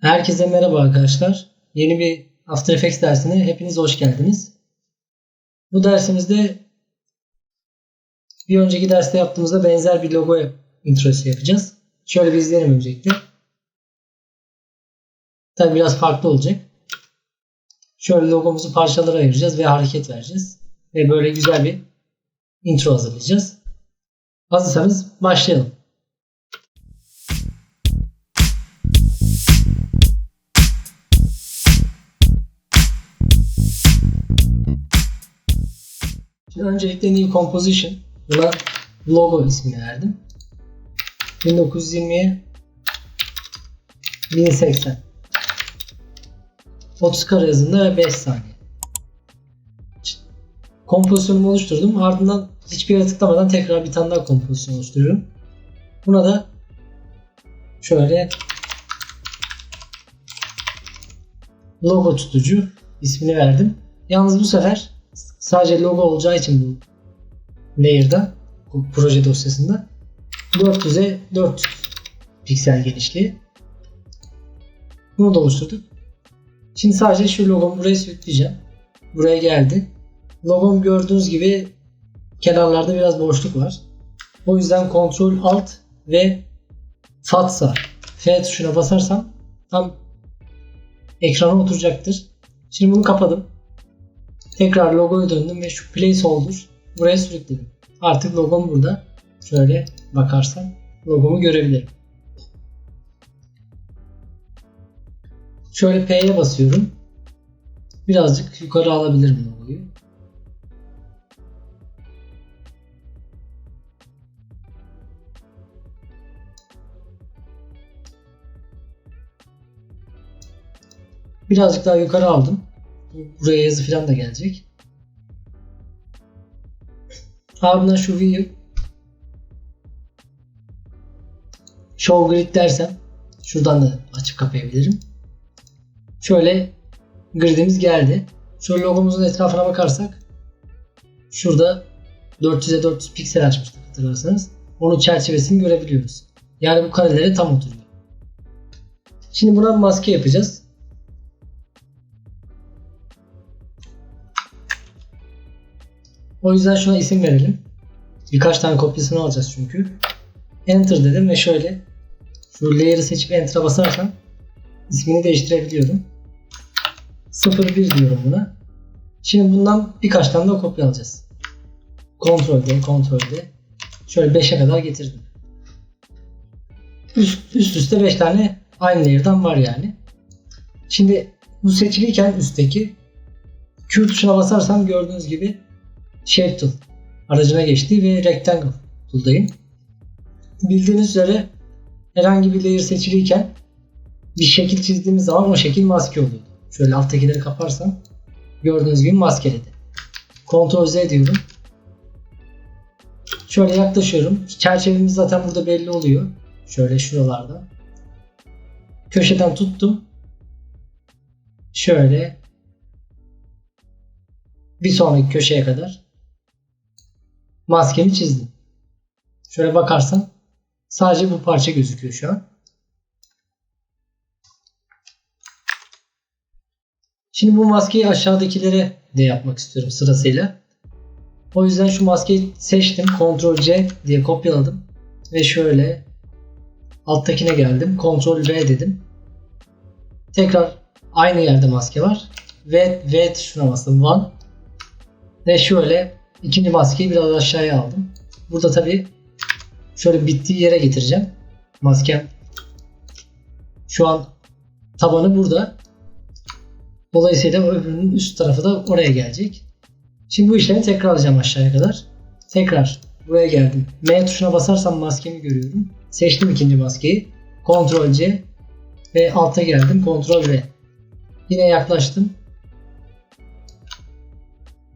Herkese merhaba arkadaşlar. Yeni bir After Effects dersine hepiniz hoş geldiniz. Bu dersimizde bir önceki derste yaptığımızda benzer bir logo introsu yapacağız. Şöyle bir izleyelim öncelikle. Tabi biraz farklı olacak. Şöyle logomuzu parçalara ayıracağız ve hareket vereceğiz. Ve böyle güzel bir intro hazırlayacağız. Hazırsanız başlayalım. Öncelikle New Composition. Buna logo ismini verdim. 1920'ye 1080. 30 kare hızında ve 5 saniye. Kompozisyonumu oluşturdum. Ardından hiçbir yere tıklamadan tekrar bir tane daha kompozisyon oluşturuyorum. Buna da şöyle logo tutucu ismini verdim. Yalnız bu sefer sadece logo olacağı için bu layer'da bu proje dosyasında 400'e 400 piksel genişliği. Bunu da oluşturduk. Şimdi sadece şu logomu buraya sürükleyeceğim. Buraya geldi. Logom gördüğünüz gibi kenarlarda biraz boşluk var. O yüzden Ctrl Alt ve Fatsa F tuşuna basarsam tam ekrana oturacaktır. Şimdi bunu kapadım. Tekrar logoya döndüm ve şu placeholder buraya sürükledim. Artık logom burada. Şöyle bakarsam logomu görebilirim. Şöyle P'ye basıyorum. Birazcık yukarı alabilirim logoyu. Birazcık daha yukarı aldım. Buraya yazı falan da gelecek. Ardından şu view show grid dersem şuradan da açıp kapayabilirim. Şöyle gridimiz geldi. Şöyle logomuzun etrafına bakarsak şurada 400'e 400 piksel açmıştık hatırlarsanız. Onun çerçevesini görebiliyoruz. Yani bu karelere tam oturuyor. Şimdi buna maske yapacağız. O yüzden şuna isim verelim. Birkaç tane kopyasını alacağız çünkü. Enter dedim ve şöyle şu layer'ı seçip enter'a basarsam ismini değiştirebiliyorum. 01 diyorum buna. Şimdi bundan birkaç tane daha kopya alacağız. Ctrl D, Ctrl D. Şöyle 5'e kadar getirdim. Üst, üst üste 5 tane aynı layer'dan var yani. Şimdi bu seçiliyken üstteki Q tuşuna basarsam gördüğünüz gibi Shape Tool aracına geçti ve Rectangle Tool'dayım. Bildiğiniz üzere herhangi bir layer seçiliyken bir şekil çizdiğimiz zaman o şekil maske oluyordu. Şöyle alttakileri kaparsam gördüğünüz gibi maskeledi. Ctrl Z diyorum. Şöyle yaklaşıyorum. Çerçevemiz zaten burada belli oluyor. Şöyle şuralarda. Köşeden tuttum. Şöyle bir sonraki köşeye kadar maskemi çizdim. Şöyle bakarsan sadece bu parça gözüküyor şu an. Şimdi bu maskeyi aşağıdakilere de yapmak istiyorum sırasıyla. O yüzden şu maskeyi seçtim. Ctrl C diye kopyaladım. Ve şöyle alttakine geldim. Ctrl V dedim. Tekrar aynı yerde maske var. V, V tuşuna bastım. One. Ve şöyle ikinci maskeyi biraz aşağıya aldım. Burada tabi şöyle bittiği yere getireceğim. Maskem şu an tabanı burada. Dolayısıyla öbürünün üst tarafı da oraya gelecek. Şimdi bu işlemi tekrar alacağım aşağıya kadar. Tekrar buraya geldim. M tuşuna basarsam maskemi görüyorum. Seçtim ikinci maskeyi. Ctrl C ve alta geldim. Ctrl V. Yine yaklaştım.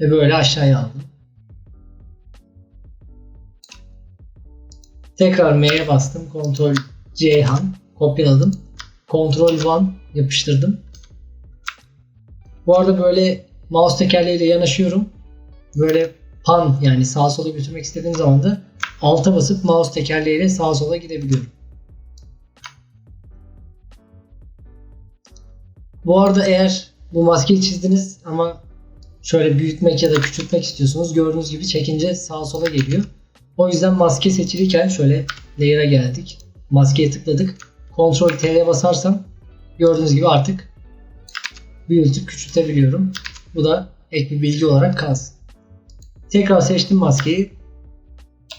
Ve böyle aşağıya aldım. Tekrar M'ye bastım. Ctrl Ceyhan kopyaladım. Ctrl 1 yapıştırdım. Bu arada böyle mouse tekerleğiyle yanaşıyorum. Böyle pan yani sağa sola götürmek istediğim zaman da alta basıp mouse tekerleğiyle sağa sola gidebiliyorum. Bu arada eğer bu maskeyi çizdiniz ama şöyle büyütmek ya da küçültmek istiyorsunuz. Gördüğünüz gibi çekince sağa sola geliyor. O yüzden maske seçilirken şöyle layer'a geldik. Maskeye tıkladık. Ctrl T'ye basarsam gördüğünüz gibi artık büyütüp küçültebiliyorum. Bu da ek bir bilgi olarak kalsın. Tekrar seçtim maskeyi.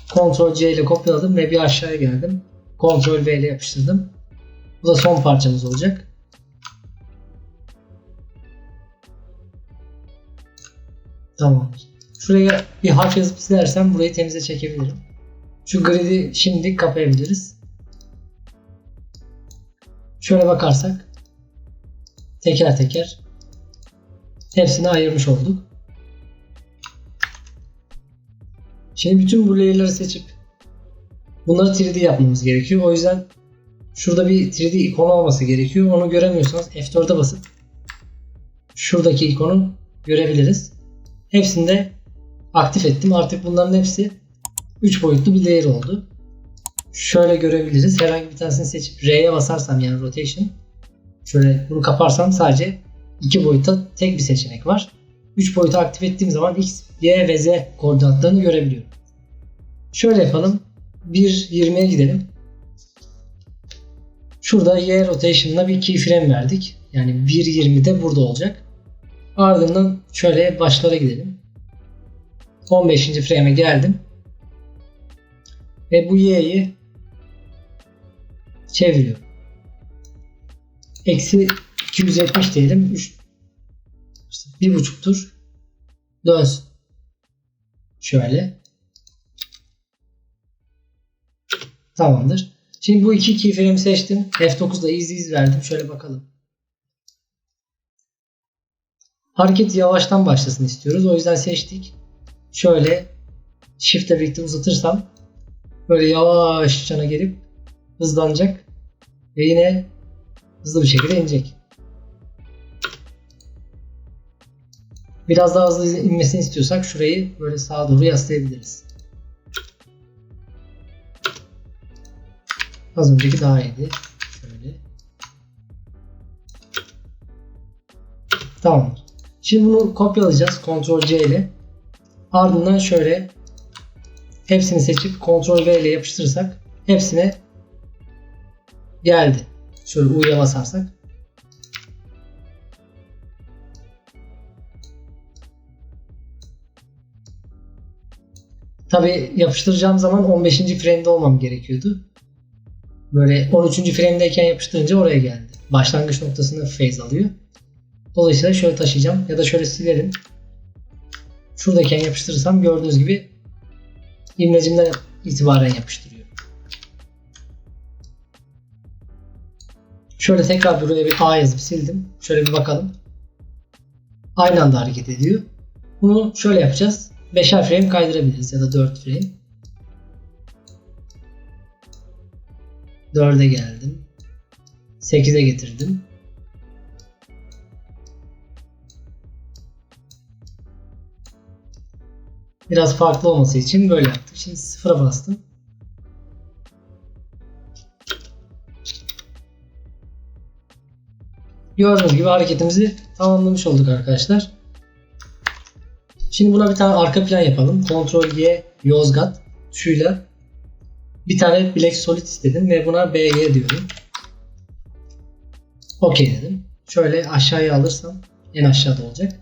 Ctrl C ile kopyaladım ve bir aşağıya geldim. Ctrl V ile yapıştırdım. Bu da son parçamız olacak. Tamam. Şuraya bir harf yazıp silersem burayı temize çekebilirim. Şu grid'i şimdi kapayabiliriz. Şöyle bakarsak teker teker hepsini ayırmış olduk. Şimdi bütün bu layer'ları seçip bunları 3D yapmamız gerekiyor. O yüzden şurada bir 3D ikonu olması gerekiyor. Onu göremiyorsanız F4'e basıp şuradaki ikonu görebiliriz. Hepsini de aktif ettim. Artık bunların hepsi 3 boyutlu bir layer oldu. Şöyle görebiliriz. Herhangi bir tanesini seçip R'ye basarsam yani rotation şöyle bunu kaparsam sadece 2 boyutta tek bir seçenek var. 3 boyutu aktif ettiğim zaman X, Y ve Z koordinatlarını görebiliyorum. Şöyle yapalım. 1.20'ye gidelim. Şurada Y rotation'ına bir keyframe verdik. Yani 1.20'de burada olacak. Ardından şöyle başlara gidelim. 15. frame'e geldim. Ve bu y'yi çeviriyorum. Eksi 270 diyelim. 3 işte bir buçuk tur dönsün. Şöyle. Tamamdır. Şimdi bu iki keyframe'i seçtim. F9'da easy iz verdim. Şöyle bakalım. Hareket yavaştan başlasın istiyoruz. O yüzden seçtik. Şöyle shift'le birlikte uzatırsam böyle yavaşçana gelip hızlanacak ve yine hızlı bir şekilde inecek. Biraz daha hızlı inmesini istiyorsak şurayı böyle sağa doğru yaslayabiliriz. Az önceki daha iyiydi. Şöyle. Tamam. Şimdi bunu kopyalayacağız. Ctrl C ile. Ardından şöyle hepsini seçip Ctrl V ile yapıştırırsak hepsine geldi. Şöyle U'ya basarsak. Tabi yapıştıracağım zaman 15. frame'de olmam gerekiyordu. Böyle 13. frame'deyken yapıştırınca oraya geldi. Başlangıç noktasında phase alıyor. Dolayısıyla şöyle taşıyacağım ya da şöyle silerim. Şuradayken yapıştırırsam gördüğünüz gibi imlecimden itibaren yapıştırıyor. Şöyle tekrar buraya bir A yazıp sildim. Şöyle bir bakalım. Aynı anda hareket ediyor. Bunu şöyle yapacağız. 5'er frame kaydırabiliriz ya da 4 frame. 4'e geldim. 8'e getirdim. Biraz farklı olması için böyle yaptık. Şimdi sıfıra bastım. Gördüğünüz gibi hareketimizi tamamlamış olduk arkadaşlar. Şimdi buna bir tane arka plan yapalım. Ctrl Y Yozgat tuşuyla bir tane Black Solid istedim ve buna BG diyorum. OK dedim. Şöyle aşağıya alırsam en aşağıda olacak.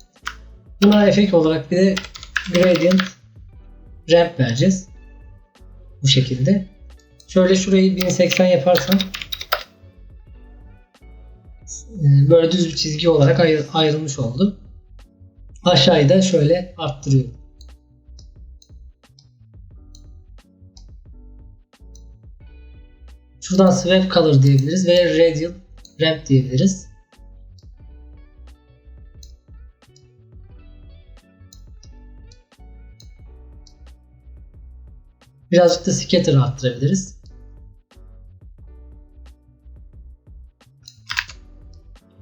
Buna efekt olarak bir de gradient ramp vereceğiz. Bu şekilde. Şöyle şurayı 1080 yaparsam e, böyle düz bir çizgi olarak ayrılmış oldu. Aşağıyı da şöyle arttırıyorum. Şuradan swap color diyebiliriz ve radial ramp diyebiliriz. Birazcık da scatter'ı arttırabiliriz.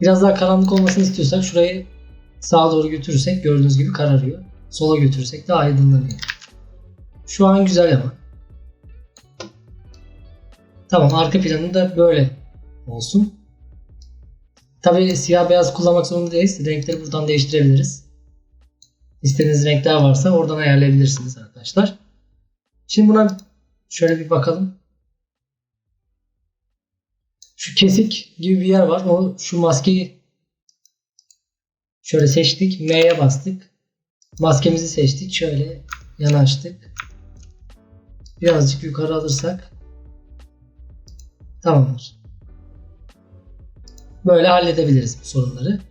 Biraz daha karanlık olmasını istiyorsak şurayı sağa doğru götürürsek gördüğünüz gibi kararıyor. Sola götürürsek de aydınlanıyor. Şu an güzel ama. Tamam arka planı da böyle olsun. Tabi siyah beyaz kullanmak zorunda değiliz. Renkleri buradan değiştirebiliriz. İstediğiniz renkler varsa oradan ayarlayabilirsiniz arkadaşlar. Şimdi buna şöyle bir bakalım. Şu kesik gibi bir yer var. O şu maskeyi şöyle seçtik. M'ye bastık. Maskemizi seçtik. Şöyle yanaştık. Birazcık yukarı alırsak tamamdır. Böyle halledebiliriz bu sorunları.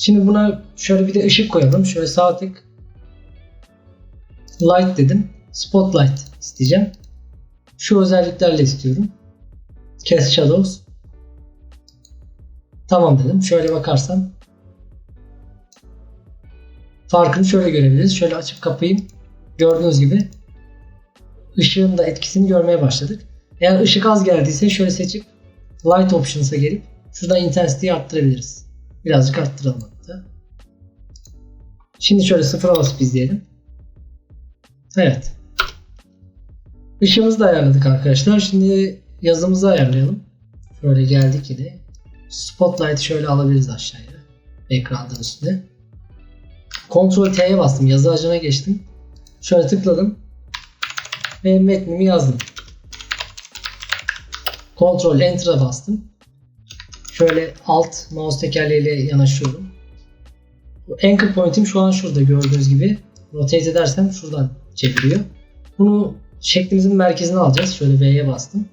Şimdi buna şöyle bir de ışık koyalım. Şöyle sağ tık light dedim. Spotlight isteyeceğim. Şu özelliklerle istiyorum. Cast Shadows. Tamam dedim. Şöyle bakarsam farkını şöyle görebiliriz. Şöyle açıp kapayım. Gördüğünüz gibi ışığın da etkisini görmeye başladık. Eğer ışık az geldiyse şöyle seçip Light Options'a gelip şuradan intensity'yi arttırabiliriz. Birazcık arttıralım hatta. Şimdi şöyle sıfıra basıp izleyelim. Evet. Işığımızı da ayarladık arkadaşlar. Şimdi yazımızı ayarlayalım. Şöyle geldik yine. Spotlight'ı şöyle alabiliriz aşağıya. Ekranın üstüne. Ctrl T'ye bastım. Yazı ağacına geçtim. Şöyle tıkladım. Ve metnimi yazdım. Ctrl Enter'a bastım. Şöyle alt mouse tekerleğiyle yanaşıyorum. Anchor point'im şu an şurada gördüğünüz gibi. Rotate edersem şuradan çeviriyor. Bunu şeklimizin merkezine alacağız. Şöyle V'ye bastım.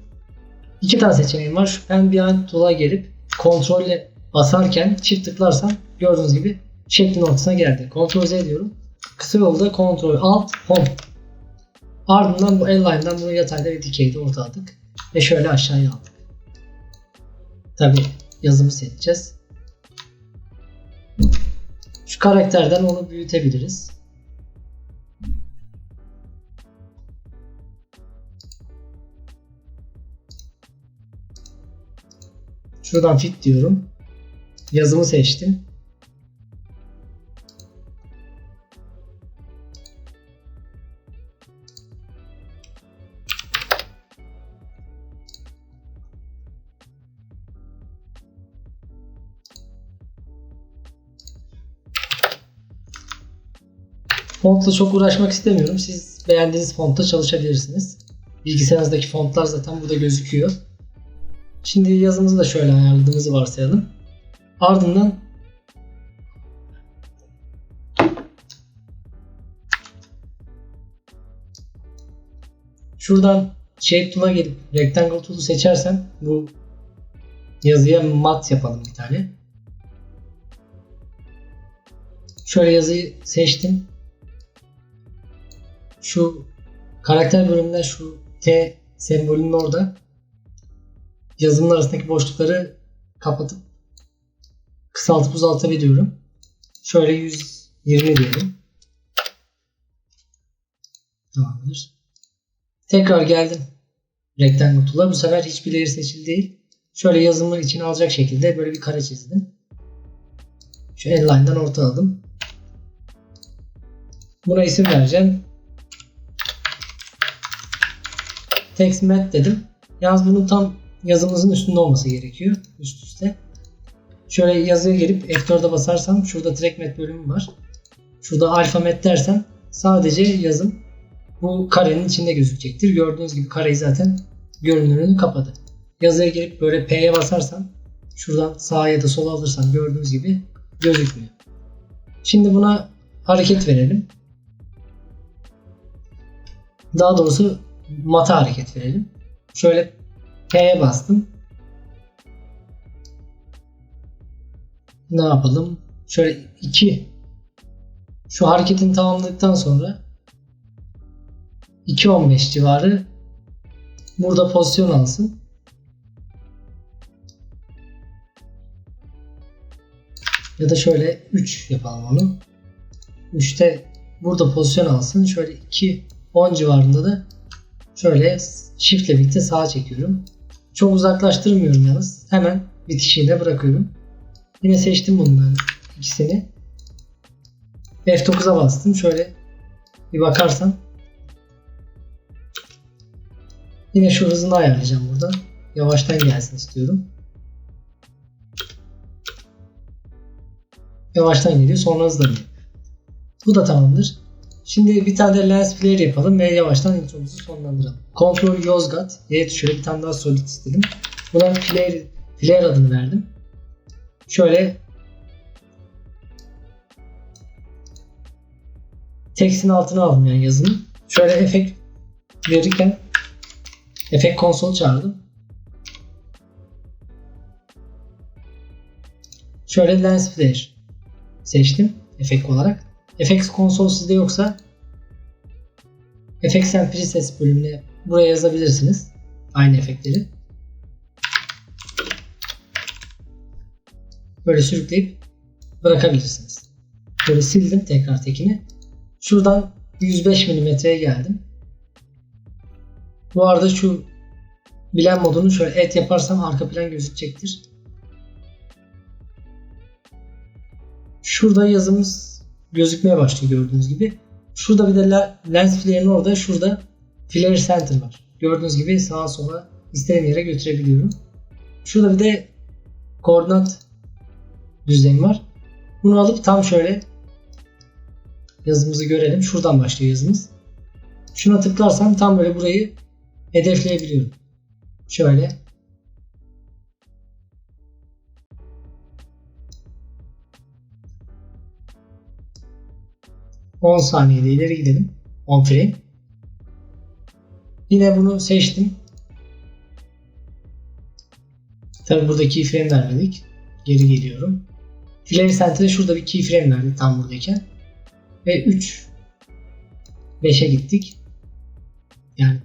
İki tane seçeneğim var. Şu pen behind tool'a gelip kontrolle basarken çift tıklarsam gördüğünüz gibi şeklin ortasına geldi. Ctrl Z diyorum. Kısa yolda Ctrl Alt Home. Ardından bu L-Line'dan bunu yatayda ve dikeyde ortaladık. Ve şöyle aşağıya aldık. Tabi yazımı seçeceğiz. Şu karakterden onu büyütebiliriz. Şuradan fit diyorum. Yazımı seçtim. Fontla çok uğraşmak istemiyorum. Siz beğendiğiniz fontta çalışabilirsiniz. Bilgisayarınızdaki fontlar zaten burada gözüküyor. Şimdi yazımızı da şöyle ayarladığımızı varsayalım. Ardından şuradan Shape Tool'a gelip Rectangle Tool'u seçersem bu yazıya mat yapalım bir tane. Şöyle yazıyı seçtim. Şu karakter bölümünden şu T sembolünün orada yazımın arasındaki boşlukları kapatıp kısaltıp uzaltabiliyorum. Şöyle 120 diyelim. Tamamdır. Tekrar geldim. Rectangle tool'a. Bu sefer hiçbir layer seçili değil. Şöyle yazımın içine alacak şekilde böyle bir kare çizdim. Şu endline'dan ortaladım. Buna isim vereceğim. Text mat dedim. Yalnız bunun tam yazımızın üstünde olması gerekiyor. Üst üste. Şöyle yazıya gelip F4'e basarsam şurada track mat bölümü var. Şurada alfa mat dersem sadece yazım bu karenin içinde gözükecektir. Gördüğünüz gibi kareyi zaten görünürünü kapadı. Yazıya gelip böyle P'ye basarsam şuradan sağa ya da sola alırsam gördüğünüz gibi gözükmüyor. Şimdi buna hareket verelim. Daha doğrusu mata hareket verelim. Şöyle P'ye bastım. Ne yapalım? Şöyle 2 şu hareketini tamamladıktan sonra 2.15 civarı burada pozisyon alsın. Ya da şöyle 3 yapalım onu. 3'te burada pozisyon alsın. Şöyle 2 10 civarında da şöyle shift ile birlikte sağa çekiyorum. Çok uzaklaştırmıyorum yalnız. Hemen bitişiğine bırakıyorum. Yine seçtim bunların ikisini. F9'a bastım. Şöyle bir bakarsan yine şu hızını ayarlayacağım burada. yavaştan gelsin istiyorum. Yavaştan geliyor sonra hızlanıyor. Bu da tamamdır. Şimdi bir tane de lens flare yapalım ve yavaştan intromuzu sonlandıralım. Control Yozgat. Y tuşuyla bir tane daha solid istedim. Buna flare, flare adını verdim. Şöyle tekstin altına aldım yani yazının. Şöyle efekt verirken efekt konsol çağırdım. Şöyle lens flare seçtim efekt olarak. Effects konsol sizde yoksa Effects and Presets bölümüne buraya yazabilirsiniz. Aynı efektleri. Böyle sürükleyip bırakabilirsiniz. Böyle sildim tekrar tekini. Şuradan 105 mm'ye geldim. Bu arada şu bilen modunu şöyle et yaparsam arka plan gözükecektir. Şurada yazımız gözükmeye başlıyor gördüğünüz gibi. Şurada bir de lens flare'in orada şurada flare center var. Gördüğünüz gibi sağa sola istediğim yere götürebiliyorum. Şurada bir de koordinat düzlemi var. Bunu alıp tam şöyle yazımızı görelim. Şuradan başlıyor yazımız. Şuna tıklarsam tam böyle burayı hedefleyebiliyorum. Şöyle 10 saniyede ileri gidelim. 10 frame. Yine bunu seçtim. Tabi burada keyframe vermedik. Geri geliyorum. Flare Center'de şurada bir keyframe verdi tam buradayken. Ve 3 5'e gittik. Yani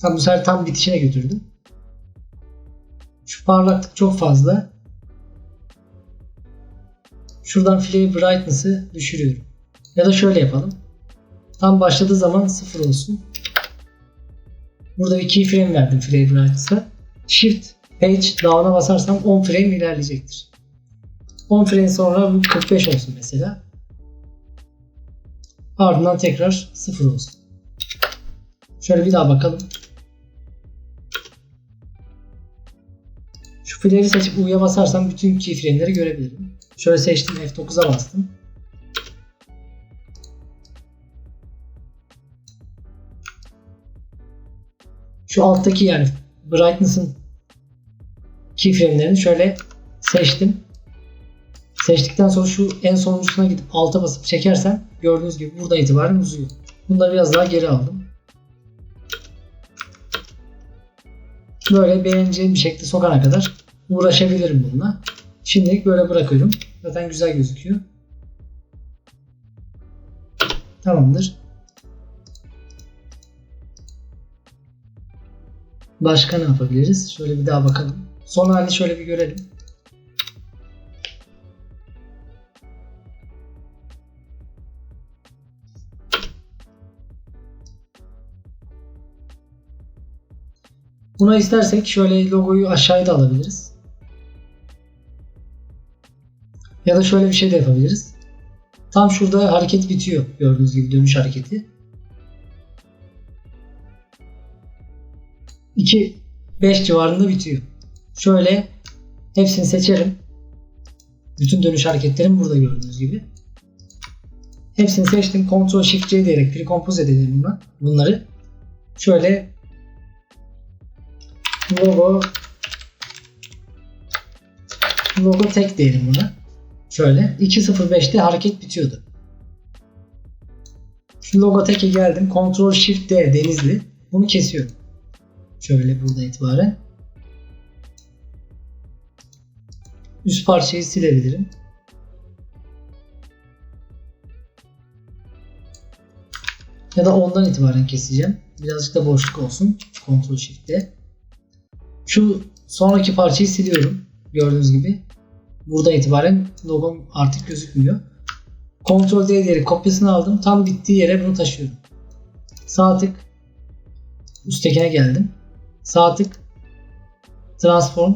tam bu sefer tam bitişine götürdüm. Şu parlaklık çok fazla. Şuradan Flare Brightness'ı düşürüyorum. Ya da şöyle yapalım. Tam başladığı zaman sıfır olsun. Burada bir keyframe verdim frame brightness'a. Shift page down'a basarsam 10 frame ilerleyecektir. 10 frame sonra bu 45 olsun mesela. Ardından tekrar sıfır olsun. Şöyle bir daha bakalım. Şu flare'i seçip U'ya basarsam bütün keyframe'leri görebilirim. Şöyle seçtim F9'a bastım. Şu alttaki yani brightness'ın keyframe'lerini şöyle seçtim. Seçtikten sonra şu en sonuncusuna gidip alta basıp çekersem gördüğünüz gibi buradan itibaren uzuyor. Bunları biraz daha geri aldım. Böyle beğeneceğim bir şekilde sokana kadar uğraşabilirim bununla. Şimdilik böyle bırakıyorum. Zaten güzel gözüküyor. Tamamdır. Başka ne yapabiliriz? Şöyle bir daha bakalım. Son hali şöyle bir görelim. Buna istersek şöyle logoyu aşağıya da alabiliriz. Ya da şöyle bir şey de yapabiliriz. Tam şurada hareket bitiyor. Gördüğünüz gibi dönüş hareketi. 2 5 civarında bitiyor. Şöyle hepsini seçerim. Bütün dönüş hareketlerim burada gördüğünüz gibi. Hepsini seçtim. Ctrl Shift C diyerek precompose edelim bunları. Şöyle logo logo tek diyelim buna. Şöyle 2.05'te hareket bitiyordu. Şu logo teke geldim. Ctrl Shift D Denizli. Bunu kesiyorum. Şöyle burada itibaren. Üst parçayı silebilirim. Ya da ondan itibaren keseceğim. Birazcık da boşluk olsun. Ctrl Shift'te. Şu sonraki parçayı siliyorum. Gördüğünüz gibi. Burada itibaren logom artık gözükmüyor. Ctrl D diyerek kopyasını aldım. Tam bittiği yere bunu taşıyorum. Sağ tık üsttekine geldim. Sağ tık. Transform.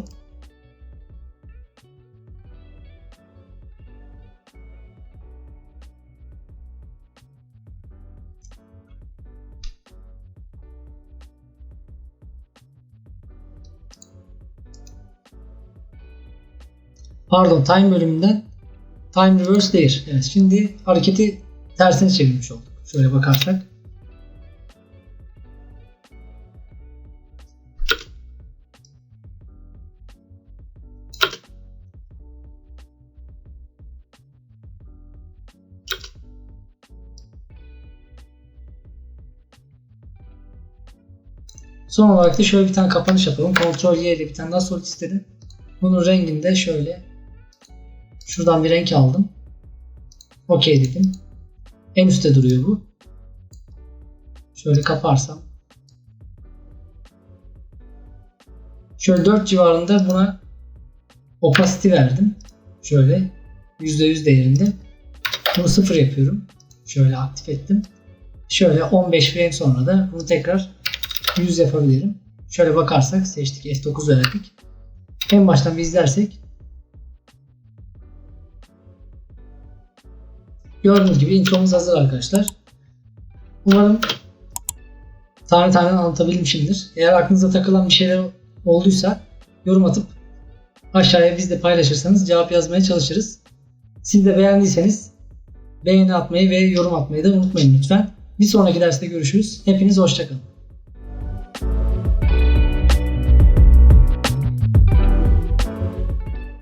Pardon time bölümünde time reverse değil. Evet, şimdi hareketi tersine çevirmiş olduk. Şöyle bakarsak. Son olarak da şöyle bir tane kapanış yapalım. Ctrl Y ile bir tane daha solid istedim. Bunun renginde şöyle şuradan bir renk aldım. OK dedim. En üstte duruyor bu. Şöyle kaparsam. Şöyle 4 civarında buna opacity verdim. Şöyle %100 değerinde. Bunu 0 yapıyorum. Şöyle aktif ettim. Şöyle 15 frame sonra da bunu tekrar 100 yapabilirim. Şöyle bakarsak seçtik F9 verdik. En baştan bir izlersek Gördüğünüz gibi intromuz hazır arkadaşlar. Umarım tane tane anlatabilmişimdir. Eğer aklınıza takılan bir şeyler olduysa yorum atıp aşağıya biz de paylaşırsanız cevap yazmaya çalışırız. Siz de beğendiyseniz beğeni atmayı ve yorum atmayı da unutmayın lütfen. Bir sonraki derste görüşürüz. Hepiniz hoşçakalın.